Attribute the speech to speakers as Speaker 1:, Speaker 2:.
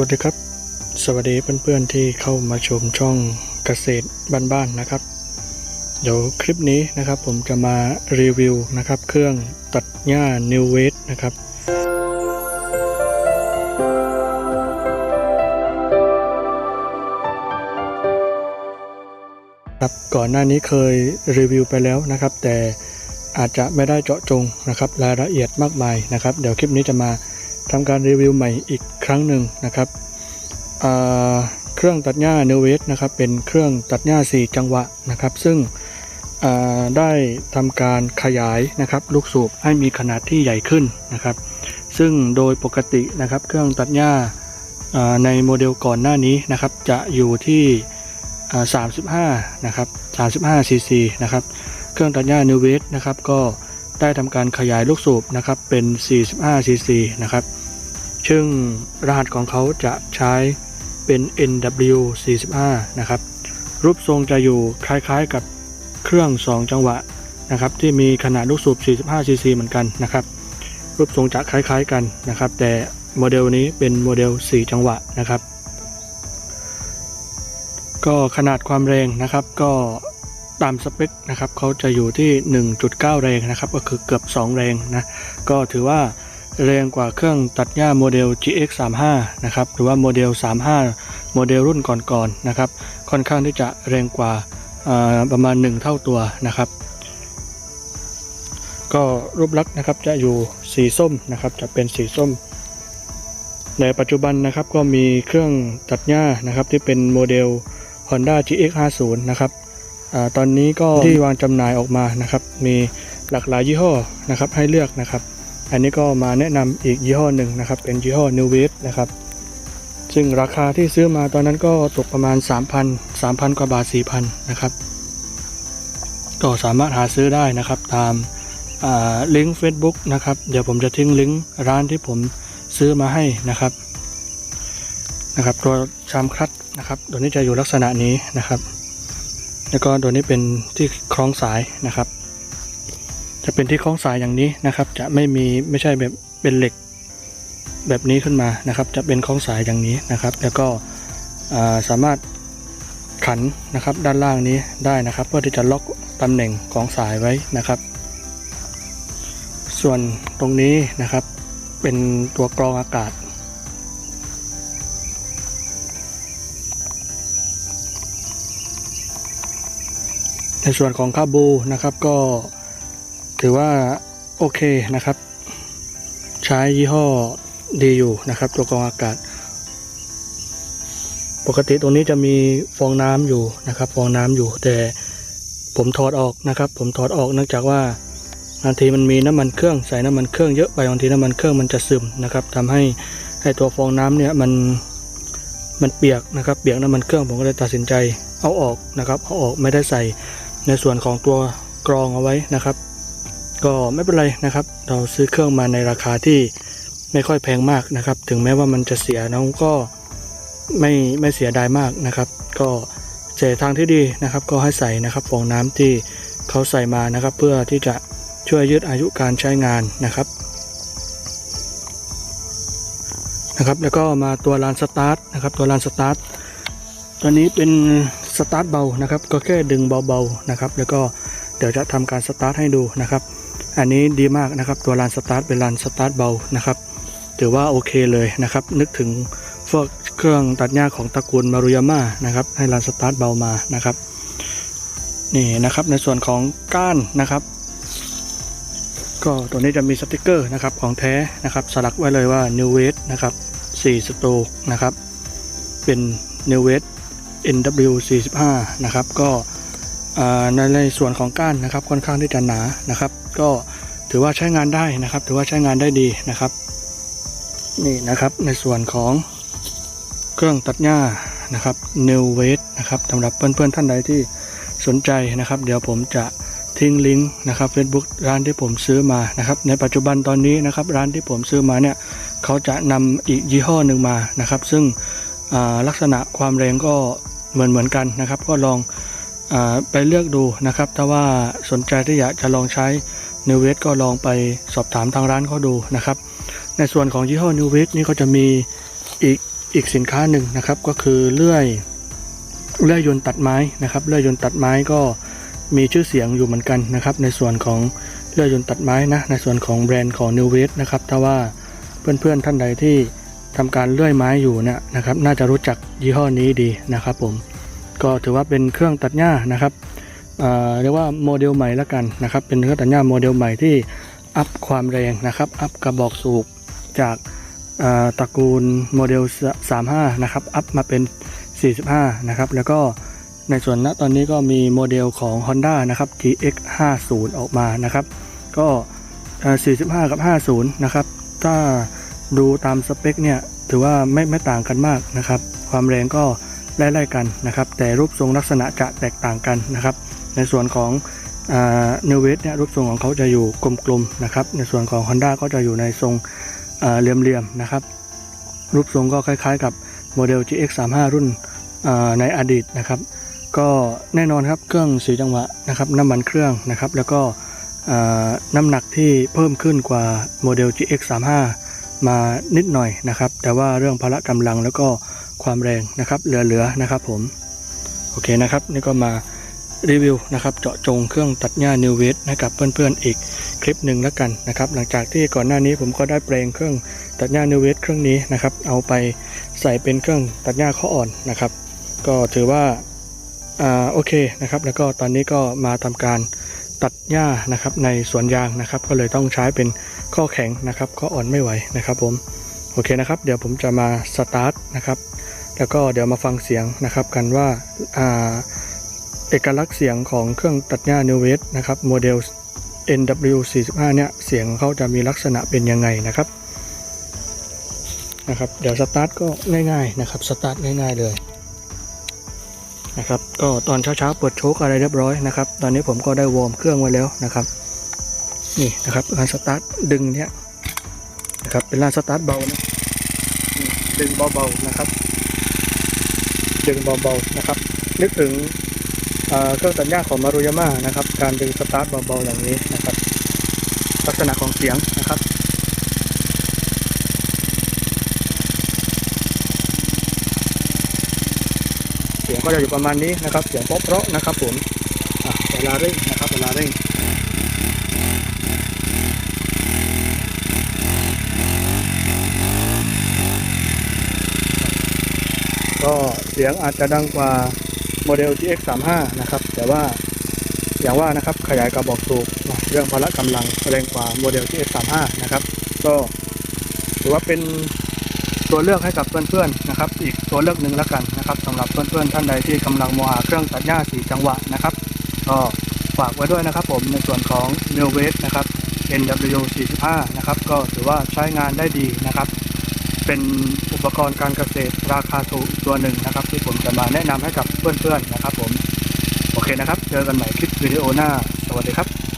Speaker 1: วัสดีครับ สวัสดีเพื่อนๆที่เข้ามาชมช่องเกษตรบ้านๆนะครับ เดี๋ยวคลิปนี้นะครับผมจะมารีวิวนะครับ เครื่องตัดหญ้า New w e i g h นะครับครับก่อนหน้านี้เคยรีวิวไปแล้วนะครับ แต่อาจจะไม่ได้เจาะจงนะครับ รายละเอียดมากมายนะครับ เดี๋ยวคลิปนี้จะมาทำการรีวิวใหม่อีก ครั้งหนึ่งนะครับเครื่องตัดหญ้า n e w e t นะครับเป็นเครื่องตัดหญ้า 4 จังหวะนะครับ ซึ่งได้ทำการขยายนะครับลูกสูบให้มีขนาดที่ใหญ่ขึ้นนะครับ ซึ่งโดยปกตินะครับเครื่องตัดหญ้าในโมเดลก่อนหน้านี้นะครับจะอยู่ที่35นะครับ35ซีซีนะครับเครื่องตัดหญ้า New w e i g h นะครับก็ได้ทำการขยายลูกสูบนะครับเป็น 45ซีซีนะครับ ซึ่งรหัสของเขาจะใช้เป็น NW 45 นะครับ รูปทรงจะอยู่คล้ายๆกับเครื่อง 2 จังหวะนะครับ ที่มีขนาดลูกสูบ 45ซีซีเหมือนกันนะครับ รูปทรงจะคล้ายๆกันนะครับ แต่โมเดลนี้เป็นโมเดล 4 จังหวะนะครับ ก็ขนาดความแรงนะครับก็ตามสเปคนะครับเขาจะอยู่ที่ 1.9 แรงนะครับ ก็คือเกือบ 2 แรงนะ ก็ถือว่า แรงกว่าเครื่องตัดหญ้าโมเดล GX 35นะครับหรือว่าโมเดล 35 โมเดลรุ่นก่อนๆนะครับ ค่อนข้างที่จะแรงกว่าอ่าประมาณ 1 เท่าตัวนะครับ ก็รูปลักษณ์นะครับจะอยู่สีส้มนะครับจะเป็นสีส้มในปัจจุบันนะครับก็มีเครื่องตัดหญ้านะครับที่เป็นโมเดล Honda GX50 นะครับอาตอนนี้ก็ที่วางจำหน่ายออกมานะครับ มีหลากหลายยี่ห้อนะครับให้เลือกนะครับ อันนี้ก็มาแนะนำอีกยี่ห้อหนึ่งนะครับ เป็นยี่ห้อ New w a v e นะครับ ซึ่งราคาที่ซื้อมาตอนนั้นก็ตกประมาณ 3,000 3,000 กว่าบาท 4,000 นะครับ ก็สามารถหาซื้อได้นะครับตามลิงก์ Facebook นะครับ เดี๋ยวผมจะทิ้งลิงก์ร้านที่ผมซื้อมาให้นะครับนะครับตัวชามคลัตนะครับ ตัวนี้จะอยู่ลักษณะนี้นะครับ แล้วก็ตัวนี้เป็นที่คล้องสายนะครับ จะเป็นที่คล้องสายอย่างนี้นะครับ จะไม่มีไม่ใช่แบบเป็นเหล็กแบบนี้ขึ้นมานะครับ จะเป็นคล้องสายอย่างนี้นะครับ แล้วก็าสามารถขันนะครับด้านล่างนี้ได้นะครับ เพื่อที่จะล็อกตำแหน่งของสายไว้นะครับ ส่วนตรงนี้นะครับเป็นตัวกรองอากาศ ในส่วนของคาบูนะครับก็ ถือว่าโอเคนะครับ ใช้ยี่ห้อดีอยู่นะครับ ตัวกรองอากาศ ปกติตรงนี้จะมีฟองน้ำอยู่นะครับ ฟองน้ำอยู่ แต่ผมถอดออกนะครับ ผมถอดออกเนื่องจากว่าบางทีมันมีน้ำมันเครื่องใส่น้ำมันเครื่องเยอะไปบางทีน้ำมันเครื่องมันจะซึมนะครับทำให้ให้ตัวฟองน้ำเนี่ยมันมันเปียกนะครับ เปียกน้ำมันเครื่องผมก็เลยตัดสินใจเอาออกนะครับเอาออกไม่ได้ใส่ในส่วนของตัวกรองเอาไว้นะครับ ก็ไม่เป็นไรนะครับ เราซื้อเครื่องมาในราคาที่ไม่ค่อยแพงมากนะครับ ถึงแม้ว่ามันจะเสียน้องก็ไม่ไม่เสียดายมากนะครับ ก็เจทางที่ดีนะครับ ก็ให้ใส่นะครับฟองน้ำที่เขาใส่มานะครับ เพื่อที่จะช่วยยืดอายุการใช้งานนะครับนะครับ แล้วก็มาตัวลานสตาร์ทนะครับตัวลานสตาร์ทตัวนี้เป็นสตาร์ทเบานะครับ ก็แค่ดึงเบาๆนะครับ แล้วก็เดี๋ยวจะทำการสตาร์ทให้ดูนะครับ อันนี้ดีมากนะครับตัวลานสตาร์ทเป็นลานสตาร์ทเบานะครับถือว่าโอเคเลยนะครับนึกถึงพวกเครื่องตัดหญ้าของตระกูลมารุยาม่านะครับให้ลานสตาร์ทเบามานะครับนี่นะครับในส่วนของก้านนะครับก็ตัวนี้จะมีสติกเกอร์นะครับของแท้นะครับสลักไว้เลยว่า New w e i g h นะครับ4สโตกนะครับเป็น New w e i g h NW 45 นะครับก็ในในส่วนของก้านนะครับค่อนข้างที่จะหนานะครับ ก็ถือว่าใช้งานได้นะครับ ถือว่าใช้งานได้ดีนะครับ นี่นะครับในส่วนของเครื่องตัดหญ้านะครับ New w e i g h นะครับสำหรับเพื่อนๆท่านใดที่สนใจนะครับ เดี๋ยวผมจะทิ้งลิงก์นะครับ Facebook ร้านที่ผมซื้อมานะครับ ในปัจจุบันตอนนี้นะครับ ร้านที่ผมซื้อมาเนี่ยเขาจะนำอีกยี่ห้อหนึ่งมานะครับ ซึ่งลักษณะความแรงก็เหมือนเหมือนกันนะครับ ก็ลองอไปเลือกดูนะครับ ถ้าว่าสนใจที่อยากจะลองใช้ New w e i g h ก็ลองไปสอบถามทางร้านเขาดูนะครับ ในส่วนของยี่ห้อ New w e i g h นี่ก็จะมีอีกอีกสินค้าหนึ่งนะครับ ก็คือเลื่อยเลื่อยยนต์ตัดไม้นะครับเลื่อยยนต์ตัดไม้ก็มีชื่อเสียงอยู่เหมือนกันนะครับ ในส่วนของเลื่อยยนต์ตัดไม้นะในส่วนของแบรนด์ของ New w e s t นะครับถ้าว่าเพื่อนๆท่านใดที่ทำการเลื่อยไม้อยู่เนี่ยนะครับ น่าจะรู้จักยี่ห้อนี้ดีนะครับ ผมก็ถือว่าเป็นเครื่องตัดหญ้านะครับ เรียกว่าโมเดลใหม่ละกันนะครับเป็นเครื่องตัดหญ้าโมเดลใหม่ที่อัพความแรงนะครับอัพกระบอกสูบจากตระกูลโมเดล 35 นะครับ อัพมาเป็น 45 นะครับ แล้วก็ในส่วนณตอนนี้ก็มีโมเดลของ Honda นะครับ GX 50ออกมานะครับ ก็เอ่อ45 กับ 50 นะครับ ถ้าดูตามสเปคเนี่ย ถือว่าไม่ไม่ต่างกันมากนะครับ ความแรงก็ไล่ๆกันนะครับ แต่รูปทรงลักษณะจะแตกต่างกันนะครับ ในส่วนของเนเวสเนี่ยรูปทรงของเขาจะอยู่กลมๆนะครับ ในส่วนของ Honda ก็จะอยู่ในทรงเหลี่ยมๆนะครับ รูปทรงก็คล้ายๆกับโมเดล GX 35รุ่นในอดีตนะครับ ก็แน่นอนครับเครื่องสีจังหวะนะครับน้ำมันเครื่องนะครับ แล้วก็น้ำหนักที่เพิ่มขึ้นกว่าโมเดล GX 35มานิดหน่อยนะครับ แต่ว่าเรื่องพละกำลังแล้วก็ความแรงนะครับเหลือๆนะครับผม โอเคนะครับ นี่ก็มา รีวิวนะครับเจาะจงเครื่องตัดหญ้า New w e s t ให้กับเพื่อนๆอีกคลิปหนึ่งแล้วกันนะครับหลังจากที่ก่อนหน้านี้ผมก็ได้แปลงเครื่องตัดหญ้า New w e s t เครื่องนี้นะครับเอาไปใส่เป็นเครื่องตัดหญ้าข้ออ่อนนะครับ ก็ถือว่าอ่าโอเคนะครับแล้วก็ตอนนี้ก็มาทำการตัดหญ้านะครับในสวนยางนะครับ ก็เลยต้องใช้เป็นข้อแข็งนะครับข้ออ่อนไม่ไหวนะครับผมโอเคนะครับ เดี๋ยวผมจะมาสตาร์ทนะครับแล้วก็เดี๋ยวมาฟังเสียงนะครับกันว่าอ่า เอกลักษณ์เสียงของเครื่องตัดหญ้า New w e s t นะครับโมเดล NW45 เนี่ยเสียงเขาจะมีลักษณะเป็นยังไงนะครับนะครับเดี๋ยวสตาร์ทก็ง่ายๆนะครับสตาร์ทง่ายๆเลยนะครับก็ตอนเช้าๆเปิดโชคอะไรเรียบร้อยนะครับตอนนี้ผมก็ได้วอร์มเครื่องไว้แล้วนะครับนี่นะครับการสตาร์ทดึงเนี่ยนะครับเป็นลานสตาร์ทเบานะดึงเบาๆนะครับ ดึงเบาๆนะครับ นึกถึง เอ่อเครื่องตัดหญ้าของมารุยาม่านะครับ การดึงสตาร์ทเบาๆอย่างนี้นะครับ ลักษณะของเสียงนะครับเสียงก็จะอยู่ประมาณนี้นะครับ เสียงเพราะๆนะครับผมเวลาเร่งนะครับเวลาเร่งก็เสียงอาจจะดังกว่า โมเดล GX 35นะครับ แต่ว่าอย่างว่านะครับขยายกระบอกสูบเรื่องพละกำลังแรงกว่าโมเดล GX 35นะครับ ก็ถือว่าเป็นตัวเลือกให้กับเพื่อนๆนะครับ อีกตัวเลือกหนึ่งแล้วกันนะครับสำหรับเพื่อนๆท่านใดที่กำลังมองหาเครื่องตัดหญ้าสีจังหวะนะครับก็ฝากไว้ด้วยนะครับ ผมในส่วนของ New w a s t นะครับ NW 45 นะครับก็ถือว่าใช้งานได้ดีนะครับ เป็นอุปกรณ์การเกษตรราคาสูงตัวหนึ่งนะครับ ที่ผมจะมาแนะนำให้กับเพื่อนๆนะครับผม โอเคนะครับ เจอกันใหม่คลิปวิดีโอหน้า สวัสดีครับ